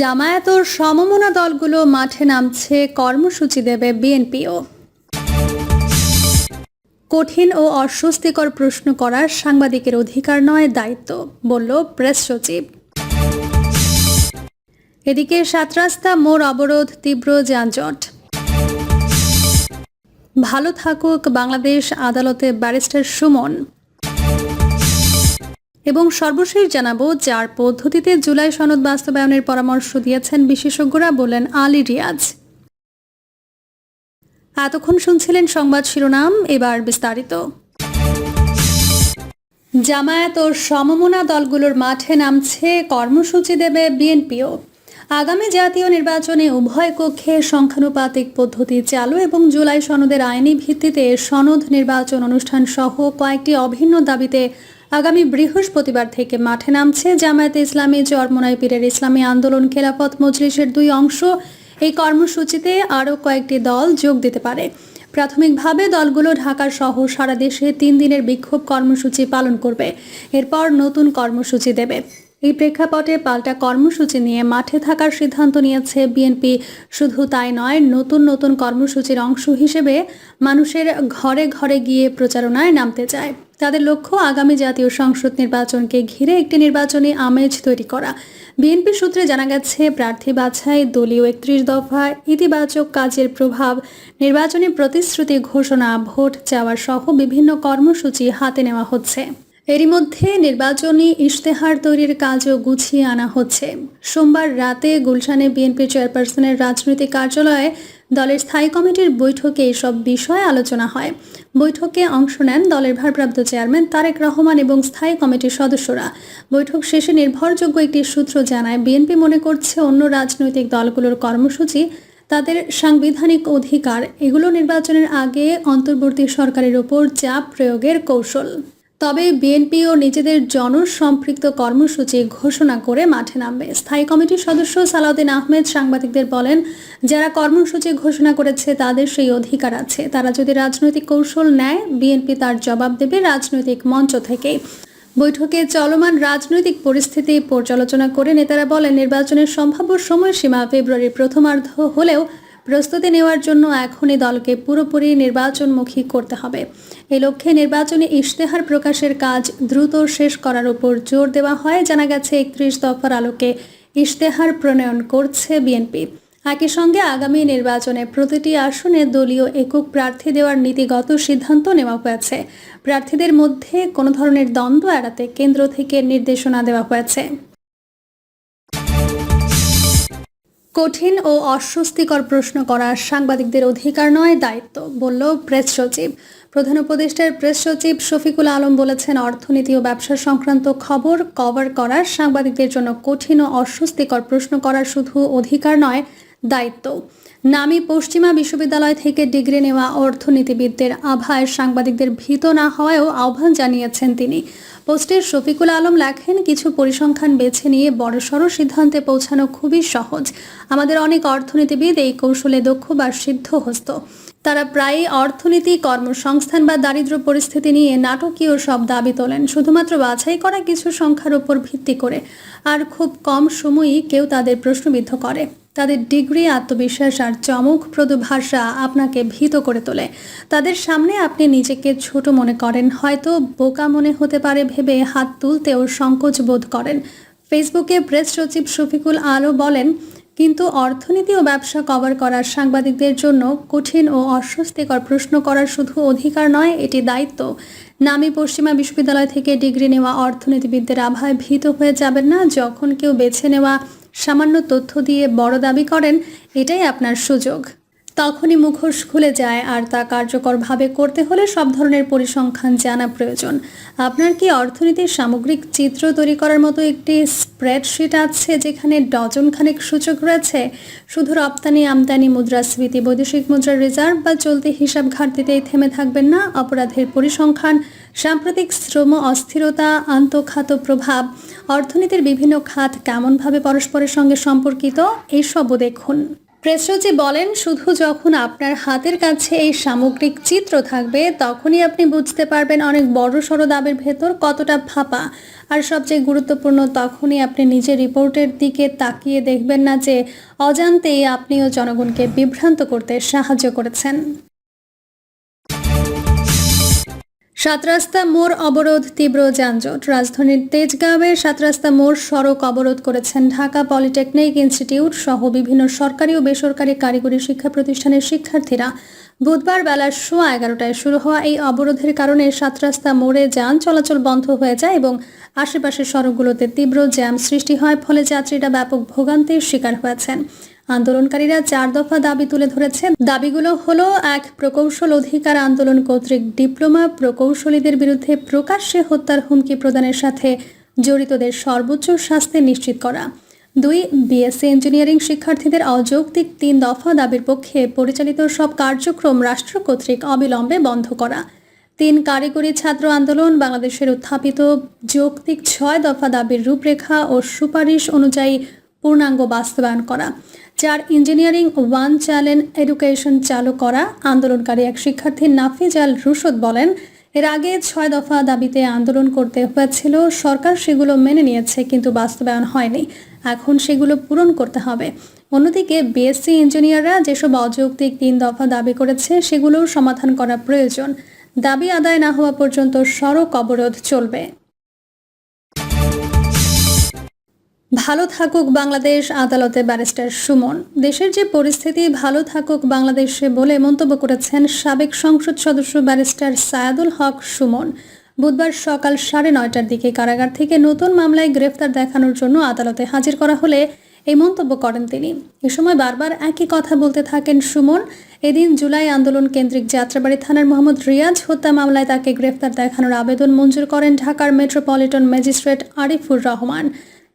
জামায়াত ও সমমনা দলগুলো মাঠে নামছে কর্মসূচি দেবে বিএনপিও। কঠিন ও অস্বস্তিকর প্রশ্ন করার সাংবাদিকের অধিকার নয় দায়িত্ব, বলল প্রেস সচিব। এদিকে সাত রাস্তা মোড় অবরোধ, তীব্র যানজট। ভালো থাকুক বাংলাদেশ, আদালতে ব্যারিস্টার সুমন। এবং সর্বশেষ জানাব, যার পদ্ধতিতে জুলাই সনদ বাস্তবায়নের পরামর্শ দিয়েছেন বিশেষজ্ঞরা বললেন আলী রিয়াজ। এতক্ষণ শুনছিলেন সংবাদ শিরোনাম, এবার বিস্তারিত। জামায়াত ও সমমনা দলগুলোর মাঠে নামছে কর্মসূচি দেবে বিএনপিও। আগামী জাতীয় নির্বাচনে উভয় কক্ষে সংখ্যানুপাতিক পদ্ধতি চালু এবং জুলাই সনদের আইনি ভিত্তিতে সনদ নির্বাচন অনুষ্ঠান সহ কয়েকটি অভিন্ন দাবিতে আগামী বৃহস্পতিবার থেকে মাঠে নামছে জামায়াতে ইসলামী চরমোনাই পীরের ইসলামী আন্দোলন খেলাফত মজলিসের দুই অংশ। এই কর্মসূচিতে আরও কয়েকটি দল যোগ দিতে পারে। প্রাথমিকভাবে দলগুলো ঢাকা সহ সারা দেশে তিন দিনের বিক্ষোভ কর্মসূচি পালন করবে। এরপর নতুন কর্মসূচি দেবে। এই প্রেক্ষাপটে পাল্টা কর্মসূচি নিয়ে মাঠে থাকার সিদ্ধান্ত নিয়েছে বিএনপি। শুধু তাই নয়, নতুন নতুন কর্মসূচির অংশ হিসেবে মানুষের ঘরে ঘরে গিয়ে প্রচারণায় নামতে চায়। তাদের লক্ষ্য আগামী জাতীয় সংসদ নির্বাচনকে ঘিরে একটি নির্বাচনী আমেজ তৈরি করা। বিএনপি সূত্রে জানা গেছে, প্রার্থী বাছাই, দলীয় একত্রিশ দফা, ইতিবাচক কাজের প্রভাব, নির্বাচনী প্রতিশ্রুতি ঘোষণা, ভোট চাওয়া সহ বিভিন্ন কর্মসূচি হাতে নেওয়া হচ্ছে। এরই মধ্যে নির্বাচনী ইশতেহার তৈরির কাজও গুছিয়ে আনা হচ্ছে। সোমবার রাতে গুলশানে বিএনপি চেয়ারপারসনের রাজনৈতিক কার্যালয়ে দলের স্থায়ী কমিটির বৈঠকে এসব বিষয়ে আলোচনা হয়। বৈঠকে অংশ নেন দলের ভারপ্রাপ্ত চেয়ারম্যান তারেক রহমান এবং স্থায়ী কমিটির সদস্যরা। বৈঠক শেষে নির্ভরযোগ্য একটি সূত্র জানায়, বিএনপি মনে করছে অন্য রাজনৈতিক দলগুলোর কর্মসূচি, তাদের সাংবিধানিক অধিকার, এগুলো নির্বাচনের আগে অন্তর্বর্তী সরকারের ওপর চাপ প্রয়োগের কৌশল। তবে বিএনপিও নিজেদের জনসম্পৃক্ত কর্মসূচি ঘোষণা করে মাঠে নামবে। স্থায়ী কমিটির সদস্য সালাউদ্দিন আহমেদ সাংবাদিকদের বলেন, যারা কর্মসূচি ঘোষণা করেছে তাদের সেই অধিকার আছে। তারা যদি রাজনৈতিক কৌশল নেয়, বিএনপি তার জবাব দেবে রাজনৈতিক মঞ্চ থেকে বৈঠকে চলমান রাজনৈতিক পরিস্থিতি পর্যালোচনা করে নেতারা বলেন, নির্বাচনের সম্ভাব্য সময়সীমা ফেব্রুয়ারির প্রথমার্ধ হলেও প্রস্তুতি নেওয়ার জন্য এখনই দলকে পুরোপুরি নির্বাচনমুখী করতে হবে। এ লক্ষ্যে নির্বাচনী ইশতেহার প্রকাশের কাজ দ্রুত শেষ করার উপর জোর দেওয়া হয়। জানা গেছে, একত্রিশ দফার আলোকে ইশতেহার প্রণয়ন করছে বিএনপি। একই সঙ্গে আগামী নির্বাচনে প্রতিটি আসনে দলীয় একক প্রার্থী দেওয়ার নীতিগত সিদ্ধান্ত নেওয়া হয়েছে। প্রার্থীদের মধ্যে কোনো ধরনের দ্বন্দ্ব এড়াতে কেন্দ্র থেকে নির্দেশনা দেওয়া হয়েছে। কঠিন ও অস্বস্তিকর প্রশ্ন করা সাংবাদিকদের অধিকার নয় দায়িত্ব, বলল প্রেস সচিব। প্রধান উপদেষ্টার প্রেস সচিব শফিকুল আলম বলেছেন, অর্থনীতি ও ব্যবসা সংক্রান্ত খবর কভার করার সাংবাদিকদের জন্য কঠিন ও অস্বস্তিকর প্রশ্ন করার শুধু অধিকার নয়, দায়িত্ব। নামি পশ্চিমা বিশ্ববিদ্যালয় থেকে ডিগ্রি নেওয়া অর্থনীতিবিদদের আভায় সাংবাদিকদের ভীত না হওয়ায়ও আহ্বান জানিয়েছেন তিনি। পোস্টে শফিকুল আলম লেখেন, কিছু পরিসংখ্যান বেছে নিয়ে বড়সড় সিদ্ধান্তে পৌঁছানো খুবই সহজ। আমাদের অনেক অর্থনীতিবিদ এই কৌশলে দক্ষ বা সিদ্ধহস্ত। তারা প্রায়ই অর্থনীতি, কর্মসংস্থান বা দারিদ্র পরিস্থিতি নিয়ে নাটকীয় সব দাবি তোলেন, শুধুমাত্র বাছাই করা কিছু সংখ্যার উপর ভিত্তি করে। আর খুব কম সময়ই কেউ তাদের প্রশ্নবিদ্ধ করে। তাদের ডিগ্রি, আত্মবিশ্বাস আর চমকপ্রদ ভাষা আপনাকে ভীত করে তোলে। তাদের সামনে আপনি নিজেকে ছোট মনে করেন, হয়তো বোকা মনে হতে পারে ভেবে হাত তুলতেও সংকোচ বোধ করেন। ফেসবুকে প্রেস সচিব শফিকুল আলো বলেন, কিন্তু অর্থনীতি ও ব্যবসা কভার করার সাংবাদিকদের জন্য কঠিন ও অস্বস্তিকর প্রশ্ন করার শুধু অধিকার নয়, এটি দায়িত্ব। নামি পশ্চিমা বিশ্ববিদ্যালয় থেকে ডিগ্রি নেওয়া অর্থনীতিবিদদের আভায় ভীত হয়ে যাবেন না, যখন কেউ বেছে নেওয়া সামান্য তথ্য দিয়ে বড় দাবি করেন এটাই আপনার সুযোগ। তখনই মুখোশ খুলে যায় আর তা কার্যকরভাবে করতে হলে সব ধরনের পরিসংখ্যান জানা প্রয়োজন। আপনার কি অর্থনীতির সামগ্রিক চিত্র তৈরি করার মতো একটি স্প্রেডশিট আছে যেখানে ডজন খানেক সূচক রয়েছে? শুধু রপ্তানি, আমদানি, মুদ্রাস্ফীতি, বৈদেশিক মুদ্রার রিজার্ভ বা চলতি হিসাব ঘাটতিতেই থেমে থাকবেন না। অপরাধের পরিসংখ্যান, সাম্প্রতিক শ্রম অস্থিরতা, আন্তঃখাত প্রভাব, অর্থনীতির বিভিন্ন খাত কেমনভাবে পরস্পরের সঙ্গে সম্পর্কিত এইসবও দেখুন। প্রেস সচিব বলেন, শুধু যখন আপনার হাতের কাছে এই সামগ্রিক চিত্র থাকবে, তখনই আপনি বুঝতে পারবেন অনেক বড় সড়ো দাবের ভেতর কতটা ফাঁপা। আর সবচেয়ে গুরুত্বপূর্ণ, তখনই আপনি নিজের রিপোর্টের দিকে তাকিয়ে দেখবেন না যে, অজান্তেই আপনিও জনগণকে বিভ্রান্ত করতে সাহায্য করেছেন। সাত রাস্তা মোড় অবরোধ, তীব্র যানজট। রাজধানীর তেজগাঁওয়ের সাত রাস্তা মোড় সড়ক অবরোধ করেছেন ঢাকা পলিটেকনিক ইনস্টিটিউট সহ বিভিন্ন সরকারি ও বেসরকারি কারিগরি শিক্ষা প্রতিষ্ঠানের শিক্ষার্থীরা। বুধবার বেলা সোয়া এগারোটায় শুরু হওয়া এই অবরোধের কারণে সাত রাস্তা মোড়ে যান চলাচল বন্ধ হয়ে যায় এবং আশেপাশের সড়কগুলোতে তীব্র জ্যাম সৃষ্টি হয়, ফলে যাত্রীরা ব্যাপক ভোগান্তির শিকার হয়েছেন। আন্দোলনকারীরা চার দফা দাবি তুলে ধরেছেন। দাবিগুলো হলো, এক, প্রকৌশল অধিকার আন্দোলন কর্তৃক ডিপ্লোমা প্রকৌশলীদের বিরুদ্ধে প্রকাশ্যে হত্যার হুমকি প্রদানের সাথে জড়িতদের সর্বোচ্চ শাস্তি নিশ্চিত করা। দুই, বিএসসি ইঞ্জিনিয়ারিং শিক্ষার্থীদের অযৌক্তিক তিন দফা দাবির পক্ষে পরিচালিত সব কার্যক্রম রাষ্ট্র কর্তৃক অবিলম্বে বন্ধ করা। তিন, কারিগরি ছাত্র আন্দোলন বাংলাদেশের উত্থাপিত যৌক্তিক ছয় দফা দাবির রূপরেখা ও সুপারিশ অনুযায়ী পূর্ণাঙ্গ বাস্তবায়ন করা। চার ইঞ্জিনিয়ারিং, ওয়ান চ্যালেঞ্জ এডুকেশন চালু করা আন্দোলনকারী এক শিক্ষার্থী নাফিজ আল রুশদ বলেন, এর আগে ছয় দফা দাবিতে আন্দোলন করতে হয়েছিল, সরকার সেগুলো মেনে নিয়েছে কিন্তু বাস্তবায়ন হয়নি। এখন সেগুলো পূরণ করতে হবে। অন্যদিকে বিএসসি ইঞ্জিনিয়াররা যেসব অযৌক্তিক তিন দফা দাবি করেছে সেগুলোও সমাধান করা প্রয়োজন। দাবি আদায় না হওয়া পর্যন্ত সড়ক অবরোধ চলবে। ভালো থাকুক বাংলাদেশ, আদালতে ব্যারিস্টার সুমন। দেশের যে পরিস্থিতি, ভালো থাকুক বাংলাদেশে বলে মন্তব্য করেছেন সাবেক সংসদ সদস্য ব্যারিস্টার সায়াদুল হক সুমন। বুধবার সকাল সাড়ে নয়টার দিকে কারাগার থেকে নতুন মামলায় গ্রেফতার দেখানোর জন্য আদালতে হাজির করা হলে এই মন্তব্য করেন তিনি। এ সময় বারবার একই কথা বলতে থাকেন সুমন। এদিন জুলাই আন্দোলন কেন্দ্রিক যাত্রাবাড়ি থানার মোহাম্মদ রিয়াজ হত্যা মামলায় তাকে গ্রেফতার দেখানোর আবেদন মঞ্জুর করেন ঢাকার মেট্রোপলিটন ম্যাজিস্ট্রেট আরিফুর রহমান।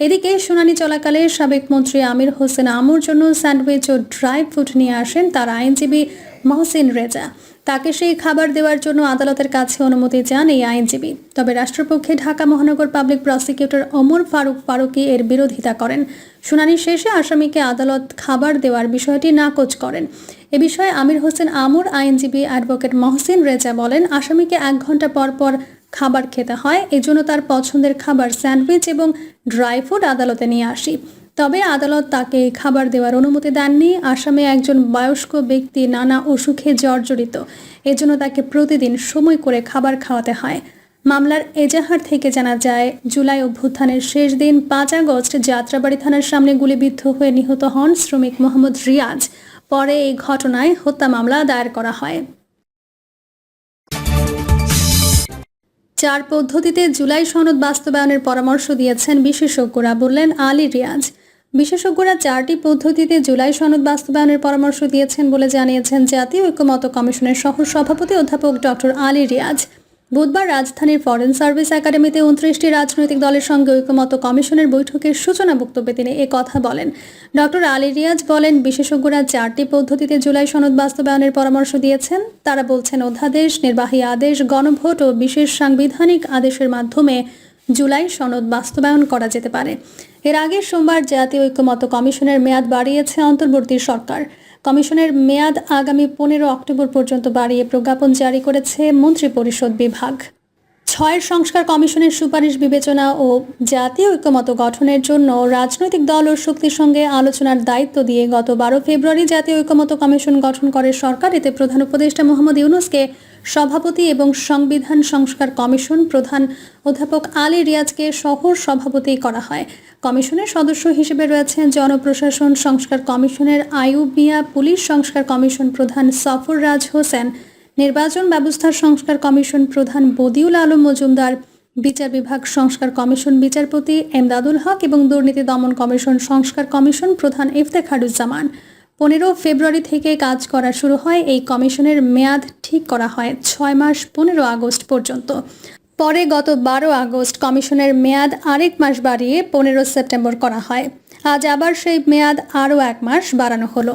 এদিকে শুনানি চলাকালে সাবেক মন্ত্রী আমির হোসেন আমুর জন্য স্যান্ডউইচ ও ড্রাই ফ্রুট নিয়ে আসেন তার আইনজীবী মহসিন রেজা। তাকে সেই খাবার দেওয়ার জন্য আদালতের কাছে অনুমতি চান এই আইনজীবী। তবে রাষ্ট্রপক্ষে ঢাকা মহানগর পাবলিক প্রসিকিউটর অমর ফারুক ফারুকি এর বিরোধিতা করেন। শুনানি শেষে আসামিকে আদালত খাবার দেওয়ার বিষয়টি নাকচ করেন। এ বিষয়ে আমির হোসেন আমুর আইনজীবী অ্যাডভোকেট মহসিন রেজা বলেন, আসামিকে এক ঘণ্টা পর পর খাবার খেতে হয়। এজন্য তার পছন্দের খাবার স্যান্ডউইচ এবং ড্রাই ফ্রুট আদালতে নিয়ে আসি। তবে আদালত তাকে খাবার দেওয়ার অনুমতি দেননি। আসামে একজন বয়স্ক ব্যক্তি নানা অসুখে জর্জরিত। এজন্য তাকে প্রতিদিন সময় করে খাবার খাওয়াতে হয়। মামলার এজাহার থেকে জানা যায়, জুলাই অভ্যুত্থানের শেষ দিন পাঁচ আগস্ট যাত্রাবাড়ি থানার সামনে গুলিবিদ্ধ হয়ে নিহত হন শ্রমিক মোহাম্মদ রিয়াজ। পরে এই ঘটনায় হত্যা মামলা দায়ের করা হয়। চার পদ্ধতিতে জুলাই সনদ বাস্তবায়নের পরামর্শ দিয়েছেন বিশেষজ্ঞরা। বললেন, আলী রিয়াজ বিশেষজ্ঞরা চারটি পদ্ধতিতে জুলাই সনদ বাস্তবায়নের পরামর্শ দিয়েছেন বলে জানিয়েছেন জাতীয় ঐক্যমত কমিশনের সহ সভাপতি অধ্যাপক ডক্টর আলী রিয়াজ। বুধবার রাজধানীর ফরেন সার্ভিস একাডেমিতে উনত্রিশটি রাজনৈতিক দলের সঙ্গে ঐক্যমত কমিশনের বৈঠকের সূচনা বক্তব্যে তিনি কথা বলেন। ডক্টর আলী রিয়াজ বলেন, বিশেষজ্ঞরা চারটি পদ্ধতিতে জুলাই সনদ বাস্তবায়নের পরামর্শ দিয়েছেন। তারা বলছেন, অধ্যাদেশ, নির্বাহী আদেশ, গণভোট ও বিশেষ সাংবিধানিক আদেশের মাধ্যমে জুলাই সনদ বাস্তবায়ন করা যেতে পারে। এর আগে সোমবার জাতীয় ঐক্যমত কমিশনের মেয়াদ বাড়িয়েছে অন্তর্বর্তী সরকার। কমিশনের মেয়াদ আগামী পনেরো অক্টোবর পর্যন্ত বাড়িয়ে প্রজ্ঞাপন জারি করেছে মন্ত্রিপরিষদ বিভাগ। ছয়ের সংস্কার কমিশনের সুপারিশ বিবেচনা ও জাতীয় ঐক্যমত গঠনের জন্য রাজনৈতিক দল ও শক্তির সঙ্গে আলোচনার দায়িত্ব দিয়ে গত বারো ফেব্রুয়ারি জাতীয় ঐক্যমত কমিশন গঠন করে সরকার। এতে প্রধান উপদেষ্টা মোহাম্মদ ইউনুসকে সভাপতি এবং সংবিধান সংস্কার কমিশন প্রধান অধ্যাপক আলী রিয়াজকে শহর সভাপতি করা হয়। কমিশনের সদস্য হিসেবে রয়েছেন জনপ্রশাসন সংস্কার কমিশনের মিয়া, পুলিশ সংস্কার কমিশন প্রধান সফর রাজ হোসেন নির্বাচন ব্যবস্থার সংস্কার কমিশন প্রধান বদিউল আলম মজুমদার, বিচার বিভাগ সংস্কার কমিশন বিচারপতি এমদাদুল হক এবং দুর্নীতি দমন কমিশন সংস্কার কমিশন প্রধান ইফতেখারুজ্জামান। পনেরো ফেব্রুয়ারি থেকে কাজ করা শুরু হয়। এই কমিশনের মেয়াদ ঠিক করা হয় ছয় মাস পনেরো আগস্ট পর্যন্ত। পরে গত বারো আগস্ট কমিশনের মেয়াদ আরেক মাস বাড়িয়ে পনেরো সেপ্টেম্বর করা হয়। আজ আবার সেই মেয়াদ আরও এক মাস বাড়ানো হলো।